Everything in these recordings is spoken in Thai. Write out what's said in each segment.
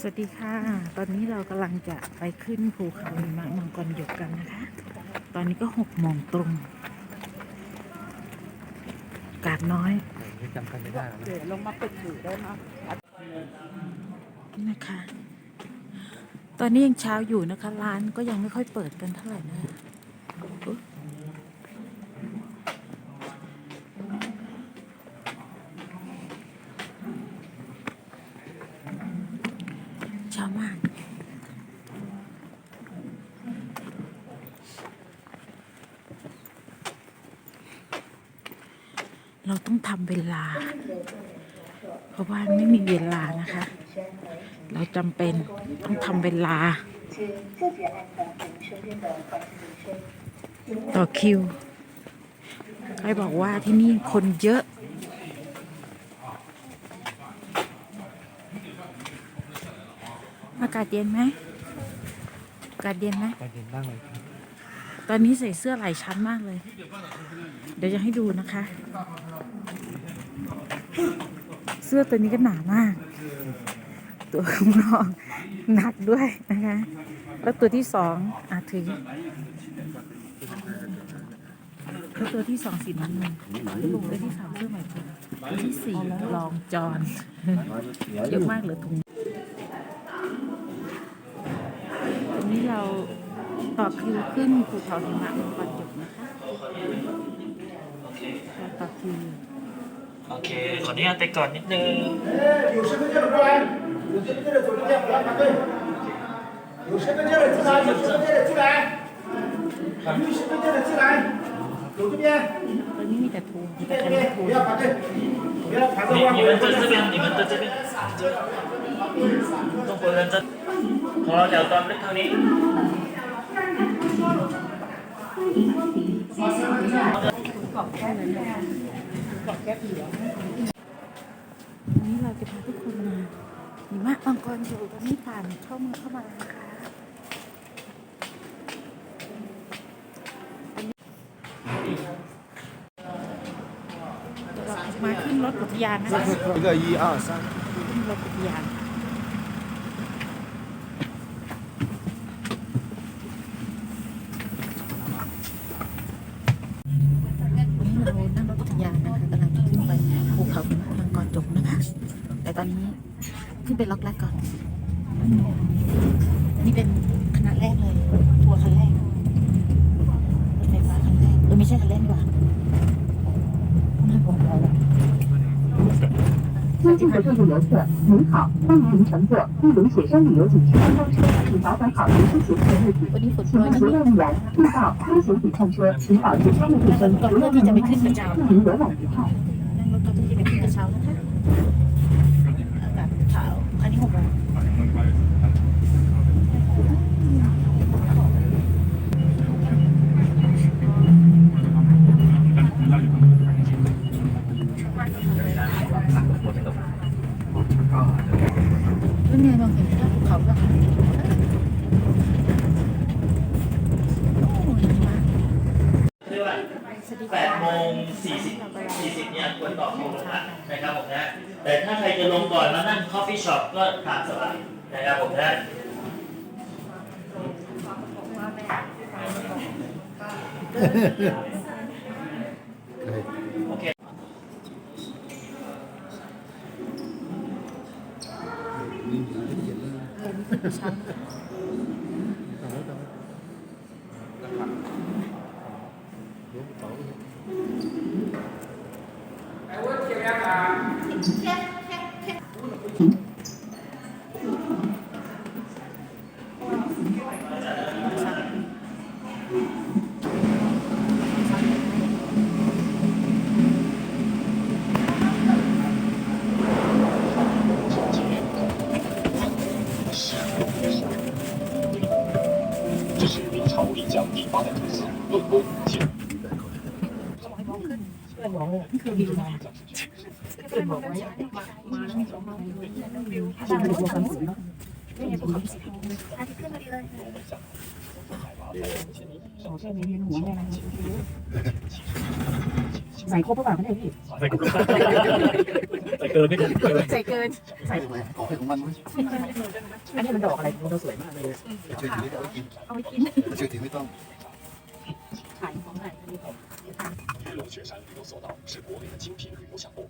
สวัสดีค่ะ ตอนนี้เรากำลังจะไปขึ้นภูเขาหิมะมังกรหยกกันนะคะ ตอนนี้ก็หกโมงตรงอากาศน้อยนี่จำกันไม่ได้แล้วนะเดี๋ยวลงมาปิดอยู่ได้ไหมนี่นะคะ ตอนนี้ยังเช้าอยู่นะคะ ร้านก็ยังไม่ค่อยเปิดกันเท่าไหร่นะอุ๊ยเช้ามาก เราต้องทำเวลา เพราะว่าไม่มีเวลานะคะ เราจำเป็นต้องทำเวลา ต่อคิวใครบอกว่าที่นี่คนเยอะอากาศเย็นไหมอากาศเย็นไหมใจเย็นบ้างเลยครับ ตอนนี้ใส่เสื้อหลายชั้นมากเลย เดี๋ยวจะให้ดูนะคะ เสื้อตัวนี้ก็หนามาก ตัวข้างนอกหนักด้วยนะคะ แล้วตัวที่สองอาถือแล้วตัวที่สองสีน้ำเงินตัวที่สามเสื้อใหม่ตัวที่สี่ลองจอนเยอะมากเลยถุงตอนนี้เรา ต่อคิวขึ้นภูเขาหิมะมังกรหยกนะคะเราต่อคิวอยู่ โอเค ขออนุญาตไปก่อนนิดนึง 有身份证的过来，有身份证的走这边，不要排队。有身份证的进来，有身份证的进来，有身份证的进来，走这边， ตอนนี้มีแต่ทัวร์มีแต่ 在 แค 这 มป์ 边， ทัว 不 ร์ 要排队，不要排队你外国人你们在这边，你们在这边，中国人在ขอแถว วันนี้เราจะพาทุกคนมาหิมะมังกรอยู่ตอนนี้ผ่านเข้าเมืองเข้ามาแล้วนะคะเดี๋ยวเรามาขึ้นรถอุทยานนะคะ 一个一二三， ขึ้นรถอุทยานวัน ต่ตอนนี้ขึ้นไปล็อกแรกก่อน นี่เป็นคณะแรกเลย ทัวร์คันแรกรถไฟฟ้าคันแรกเออไม่ใช่คันแรกดีกว่าน่าผมเรา 尊敬的各位游客，您好，欢迎您乘坐玉龙雪山旅游景区观光车，请保管好您出行的日子。 วันนี้ฝนโป 请 รย 问 นะ 服 เนี่ย 务员遇到危险体乘车，请保持相应卫生，不要进行开启，不明游览仪态。 องเห็นภาพภูเขาป่ะโอ้ยดีมากเรียกว่า8โมง40 40เนี่ยควรต่อคิวลงละนะครับผมนะ แต่ถ้าใครจะลงก่อนมานั่ง coffee shop ก็ตามสบายนะครับผมนะ Chúng. ใส่ครบหรือเปล่าไม่ได้พี่ ใส่กุ๊กใส่เกินไม่เกินเกินใส่เกิน ใส่ไปขอให้ของมันอันนี้มันดอกอะไรมันสวยมากเลยช่วยถือไม่ต้กินเอาไปกินช่วยถือไม่ต้องขายของไหนอันนี้ของ玉龙雪山旅游索道是国内的精品旅游项目，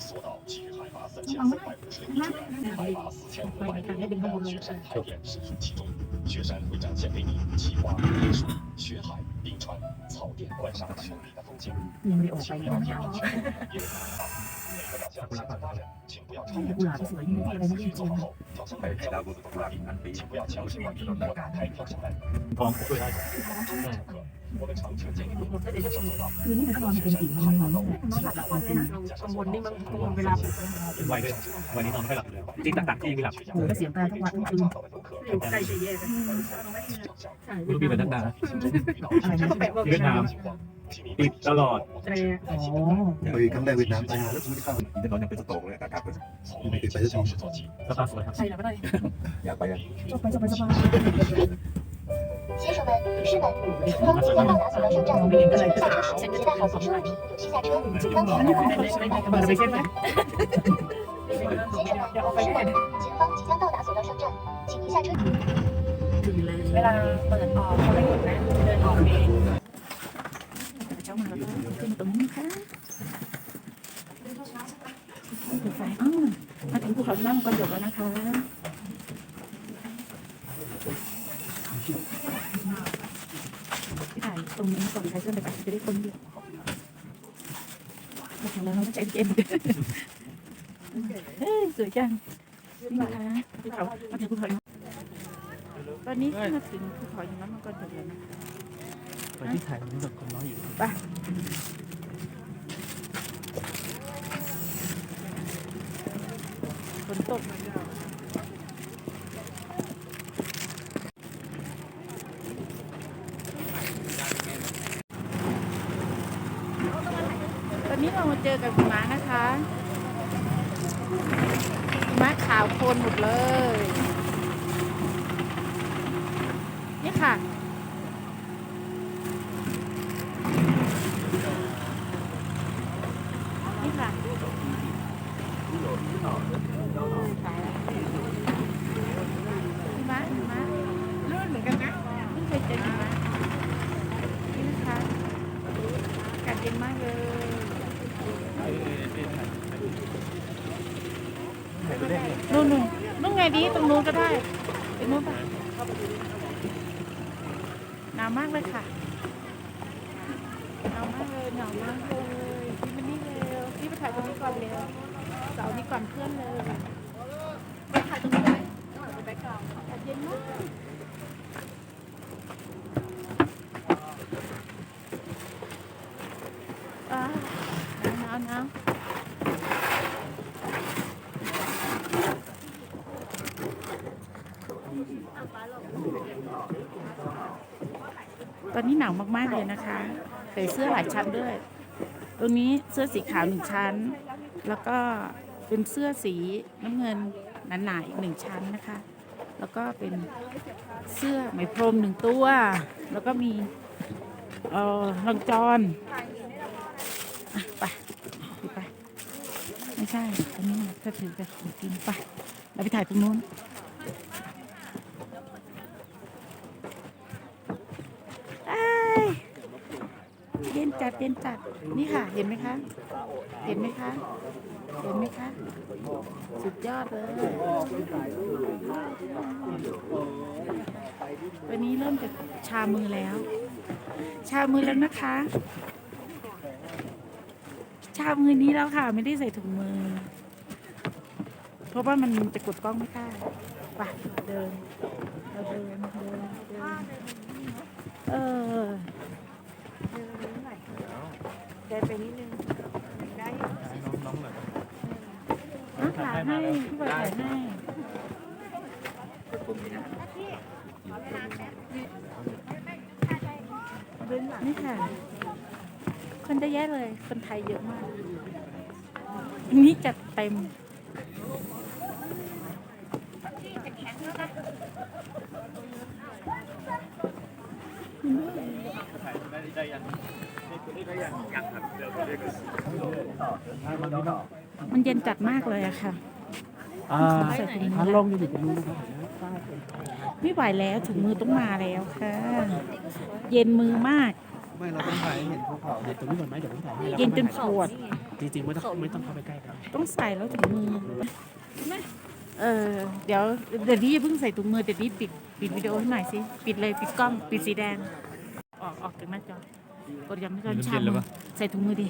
索道起于海拔三千三百五十六米，海拔四千五百米的雪山台点深处其中，雪山会展现给你奇花野树、雪海、冰川、草甸观赏秀丽的风景。请不要听完全部，因为不知道每个导向向前发展，请不要超越正走，慢慢继走好后，跳上台跳过的布拉，请不要强行把我打开跳上来。方，对，乘客。 คืนนี้มันก็นอนเป็นอีกนอนนอนหลับทุกวนเลยนะกังวลนี่มันกังวลเวลาเป็นวัยด้วยวันนี้นอนไม่หลับเลยจริงต่างที่ไม่หลับหูก็เสียงแปลทุกวันทุกคืนอยู่ใลจะย่เลยลูกพี่เป็นนักนาอะไรนะเวียดนามติดตลอดอ๋อเฮ้ยครั้งแรกเวียดนามไปหาแล้วคุณไม่เข้าจะนอนยังเป็นสโตกเลยอากาศเป็นติดไปจะชอบสตาร์สวยครับใช่แล้วก็ได้อยากไปอะจบไปจบไปสบาย 先生们、女士们，请刚即将到达索道上站，请下车时携带好随身物品，有序下车。刚才到达索道上站，请下车。先生们、女士们，前方即将到达索道上站，请您下车。 ถึงเลยเวลาเปิดออกเขาไม่หยุดนะเดินออกเองเช้ามาแล้วก็ขึ้นตรงนี้นะคะภูไฟอ้าวมาถึงภูเขาน้ำก่อนจบแล้วนะคะ ตรงนี้ก่อนใครเสื้อไปไปจะได้คนเดียวมาถึงแล้วเราต้องใจเย็นเฮ้ยสวยจังนี่นะคะภูเขามาถึงภูเขาตอนนี้ขึ้นมาถึงภูเขาหิมะมังกรจบแล้วนะคะไปที่ถ่ายมันแบบคนน้อยอยู่ฝนตกตอนนี้เรามาเจอกับหิมะนะคะหิมะขาวโพลนหมดเลย นี่ค่ะ นี่ค่ะหิ มะหิมะลื่นเหมือนกันนะเพิ่งเคยเจอหิมะนี่นะคะอากาศเย็นมากเลยนู่นนู่นนู่นไงดีตรงนู้นก็ได้ไปนู้นไปหนาวมากเลยค่ะหนาวมากเลยหนาวมากเลยพี่มานี่เร็วพี่ไปถ่ายตรงนี้ก่อนเร็วเสาร์นี้ ก่อนเพื่อนเลยไปถ่ายตรงนี้เลยแบ็คกราวด์อากาศเย็นมากอ่าหนาวหนาวตอนนี้หนาวมาก ๆ เลยนะคะใส่เสื้อหลายชั้นด้วย ตรงนี้เสื้อสีขาวหนึ่งชั้น แล้วก็ เป็นเสื้อสีน้ำเงินหนาๆอีกหนึ่งชั้นนะคะ แล้วก็เป็นเสื้อไหมพรมหนึ่งตัว แล้วก็มีเอ่อรองจอนอะไปไป ไม่ใช่อันนี้ถ้าถือจะของกินไปเราไปถ่ายตรงนู้น อ้ายเย็น จัดเย็นจัดนี่ค่ะ เห็นไหมคะ เห็นไหมคะ เห็นไหมคะ สุดยอดเลยวันนี้เริ่มจากชามือแล้ว ชามือแล้วนะคะ ชามือนี้แล้วค่ะ ไม่ได้ใส่ถุงมือ เพราะว่ามันจะกดกล้องไม่ได้ไปเดินเราเดินเดินเดินเออ ดินไปนิดนึงได้อยู่น้องๆหน่อยอะถ่ายให้พี่บอยถ่ายให้นี่ค่ะ คนจะแย่เลย คนไทยเยอะมากอันนี้จัดเต็มน มันเย็นจัดมากเลยอะค่ะอ่าใส่ถุงมืขาอลงอยู่ตรงนี้นะครับไม่ไหวแล้วถุงมือต้องมาแล้วค่ะ เย็นมือมาก ไม่เราต้องถ่ายให้เห็นภูเขาเดี๋ยวตรงนี้ก่อนไหมเดี๋ยวผมถ่ายให้เย็นจนปวด จริงๆไม่ต้องไม่ต้องเข้าไปใกล้ครับต้องใส่แล้วถุงมือเออเดี๋ยวเดี๋ยวนี้อย่าเพิ่งใส่ถุงมือเดี๋ยวนี้ปิดปิดวิดีโอให้หน่อยสิ ปิดเลยปิดกล้องปิดสีแดง ออกออกจากหน้าจอ กดยังไม่จอนชามือใส่ถุงมือดิ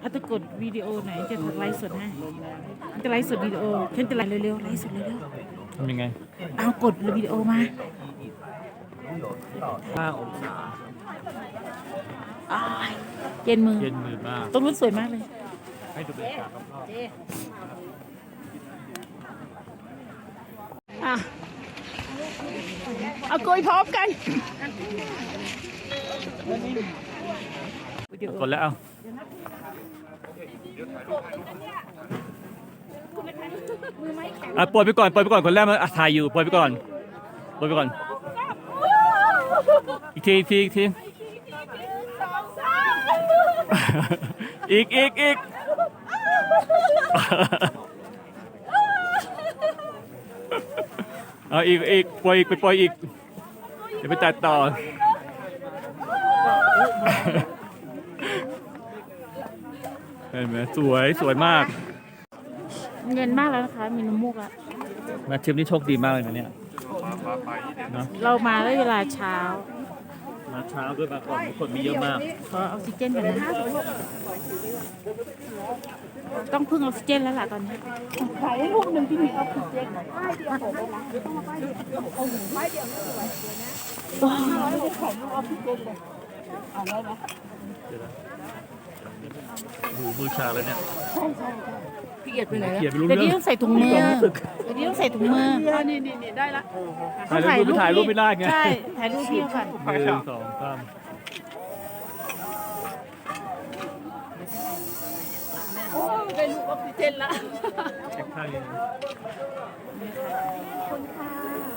เอาตะกดวิดีโอไหนจะไลฟ์สดให้จะไลฟ์สดวิดีโอฉันจะไลฟ์เร็วๆไลฟ์สดเร็วทำยังไงๆเอากดวิดีโอมา5องศาอ้ายเย็นมือ เย็นมือมากตรงนู้นสวยมากเลย ให้ดูบรรยากาศรอบเอากุยพร้อมกันวิดีโอๆ กดแล้วเอาอะปล่อยไปก่อนปล่อยไปก่อนคนแรกมาอะถ่ายอยู่ปล่อยไปก่อนปล่อยไปก่อน อีกทีอีกทีอีกทีอีกอีกอีกเอาอีกอีกปล่อยอีกไปปล่อยอีกเดี๋ยวไปตัดต่อ เห็นไหมสวยสวยมากเย็นมากแล้วนะคะมีน้ำมูกแล้วมาทริปนี้โชคดีมากเลยนะเนี่ยเนอะเรามาได้เวลาเช้า มาเช้าด้วยมาก่อนคนมีเยอะมาก ขอออกซิเจนกันนะต้องพึ่งออกซิเจนแล้วล่ะตอนนี้ถ่ายรูปหนึ่งที่มีออกซิเจนว้าวไม่ได้ถ่ายรูปออกซิเจนเลย เอาได้ไหมหูมือชาแล้วเนี่ยพี่เกียรไปไหนเขียนไม่รู้เดี๋ยวเรื่นี้องต้องใส่ถุงมือเดี๋ยวนี้ต้องใส่ถุงมือนี่นี่นี่ได้ละถ่ายรูปถ่ายรูปไม่ได้ไงใช่ ถ่ายรูปพี่ก่อน หนึ่งสองสาม โอ้ ได้ลูกออกซิเจนละแอคท่านี้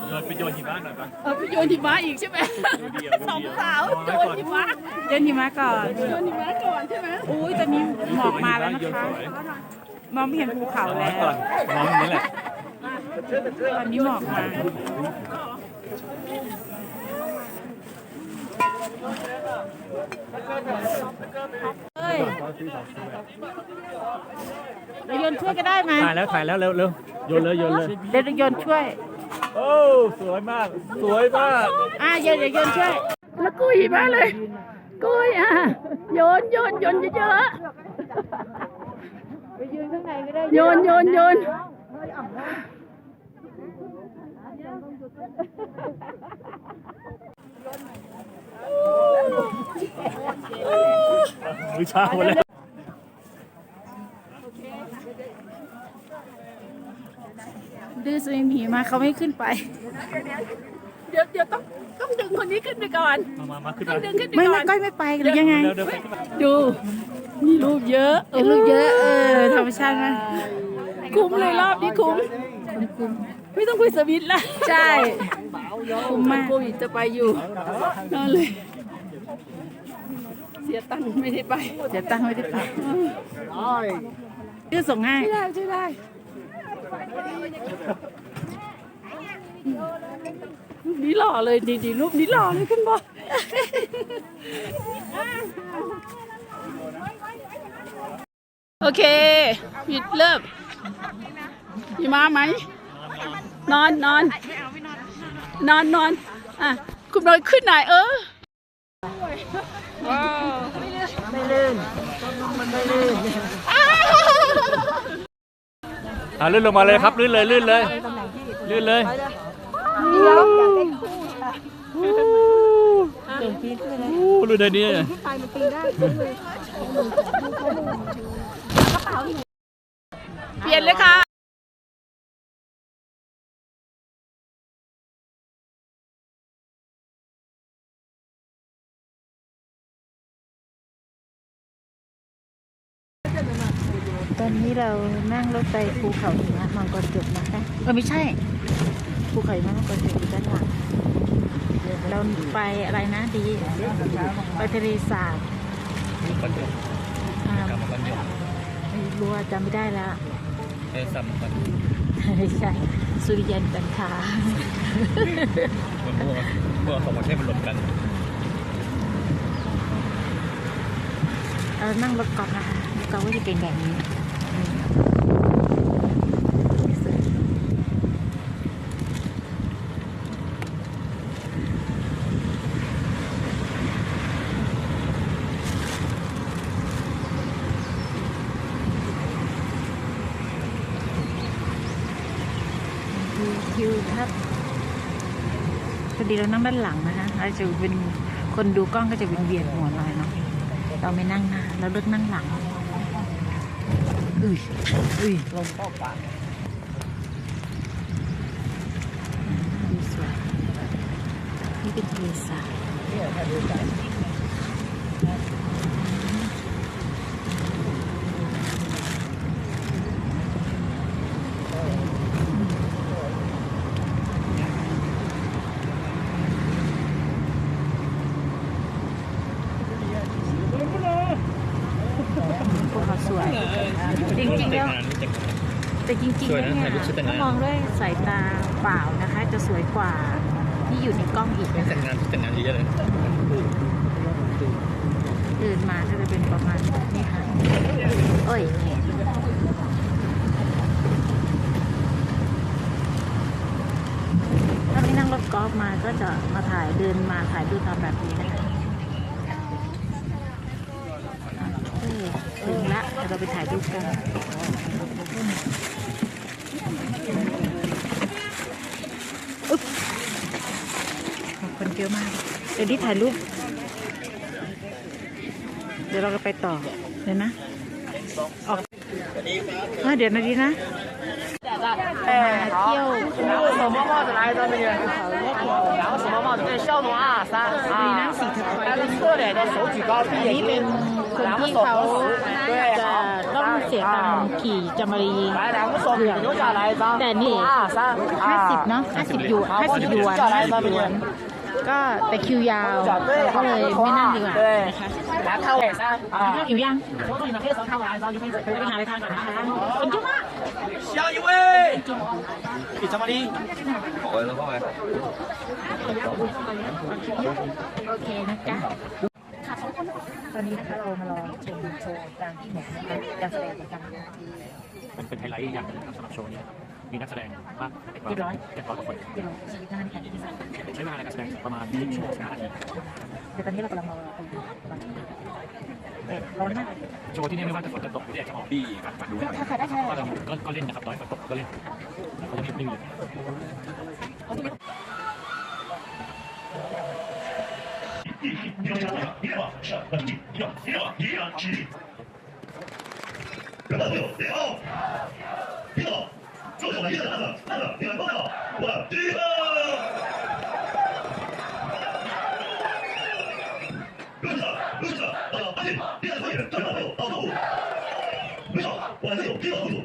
โยนไปโยนหิมะหน่อยปะเอาไปโยนหิมะอีกใช่ไหมเดียวสองสาวโยนหิมะเดินหิมะก่อนโยนหิมะก่อนใช่ไหมอุ้ยตอนนี้หมอกมาแล้วนะคะ มองไม่เห็นภูเขาเอาแล้ไว้ก่อวนมองอย่างนี้แหละตอนนี้หมอกมา เฮ้ยเราโยนช่วยก็ได้ไหมถ่ายแล้วถ่ายแล้วเร็วเร็วโยนเลยโยนเลยเดี๋ยวเราโยนช่วย โอ้สวยมาก สวยมาก อะโยนเดี๋ยวโยนช่วย แล้วกุยหิมะเลย กุยอะโยนโยนโยนเยอะๆโยนโยนโยน มือชาหมดแล้วดื้อสวิมผีมาเขาไม่ขึ้นไป เดี๋ยวเดี๋ยวต้องต้องดึงคนนี้ขึ้นไปก่อน มามามาขึ้นต้อมางดึงขึ้นไปไม่ก่ไม่อน ก้อยไม่ไปหรือยังไง เร็วเร็วไปขึ้นมาดูมีรูปเยอะเออลูกเยอะเออธรรมชาติมากคุ้มเลยรอบนี้คุ้ม ไม่ต้องคุยสวิตช์ละใช่ คุ้มมากโควิดจะไปอยู่นั่นเลย เสียตังค์ไม่ได้ไปเดี๋ยวตั้งไว้ดีกว่าดื้อส่งให้ไม่ได้ไม่ได้รูปนี้หล่อเลยดีดีๆรูปนี้หล่อเลยคุณบอยโอเคหยุดเริ่มมีมาไหม นอนนอน นอนนอนอะคุณบอยขึ้นหน่อยเออว้าวอ่าลื่นลงมาเลยครับลื่นเลยลื่นเลยลื่นเลยโอ้ลื่นเลยเนี่ยเปลี่ยนเลยค่ะ นนี้เรานั่งรถไปภูเขาหิมะมังกรจุกนะคะเออไม่ใช่ ภูเขาหิมะมังกรจุกอยู่ด้านหลังเราไปอะไรนะดี ไปทะเลสาบอ่าไม่รู้ว่าจำไม่ได้แล้วเออซ้ำกันไม่ใช่สุริยันจันทรามันมั่วมั่วสองประเทศมันหลบกันเออนั่งรถกอล์ฟนะคะรถกอล์ฟก็จะเป็นแบบนี้คือคิวถ้าพอดี เรานั่งด้านหลังนะคะเราจะเป็นคนดูกล้องก็จะเป็นเวียนหัวหน่อยเนาะเราไม่นั่งหน้าเราเลือกนั่งหลังอุ้ยอุ้ยลมเข้าปากนี่เป็นทะเลสาบพวกเขาสวย จริงๆแล้ว แต่จริงๆสวยแล้วนะเนี่ยถ่ายรูปชุดแต่งงานถ้ามองด้วยสายตาเปล่านะคะ จะสวยกว่าที่อยู่ในกล้องอีกนะคะแต่งงานแต่งงานเยอะเลยตื่นมาก็จะเป็นประมาณนี้ค่ะเอ้ยถ้าไม่นั่งรถกอล์ฟมาก็จะมาถ่ายเดินมาถ่ายรูปตามแบบนี้นะคะเออถึงละเดี๋ยวเราไปถ่ายรูปกัน เยอะมาก เดี๋ยวนี้ถ่ายรูป เดี๋ยวเราก็ไปต่อ เดี๋ยวนะ ออกอ่ะเดี๋ยวนะดีนะมาเที่ยว 什么帽子来着？美女？拿个什么帽子？对，骁龙二三 มี 啊 นั่ง。สีทับไว้ 但是侧脸的手举高，闭 อัน 眼 นี้ 睛 เป็นคน 两个 ที่ 手 เขา 合十，对， จะ 好， ต้องเสียตังค์ขี่จามรี 来两个手留下来一张， แต่นี่ 二三 ห้าสิบ 啊。 เนาะห้าสิบหยวนห้าสิบหยวนห้าสิบหยวน ก็แต่คิวยาวก็เลยไม่นั่งดีกว่านะคะ 来看尾三 ข้าว 啊， หิวยัง 手指你们可以手看我来一张，就可以可以 ไปหาอะไรทานก่อนนะคะคนเยอะมาก 下一位，比张玛丽。 ขอแล้วเข้าไป โอเคนะจ๊ะตอนนี้นะคะเรามารอชมโชว์กลางที่หมกนะคะการแสดงประจำวันที่ มันเป็นไฮไลท์อย่างหนึงสำหรับโชว์นี้ มีนักแสดงมากกว่าเจ็ดร้อยกว่าคนใช้เวลาในการแสดงประมาณนึ่ชั่วโมงห้านาทีเดี๋ยวตอนนี้เรากำลังรอมาโชว์ที่นี่ไม่ว่าจะฝนจะตกหรือดดจะออกดีครับดูถ้าใครไก็เล่นนะครับร้อยฝนตกก็เล่นเขาจะมีนิ่งเลย 祝我们的孩子孩子两个快乐，我第一个。刘志，刘志，呃，阿信，别再参与，站好队伍，到队。没错，我还有第二个。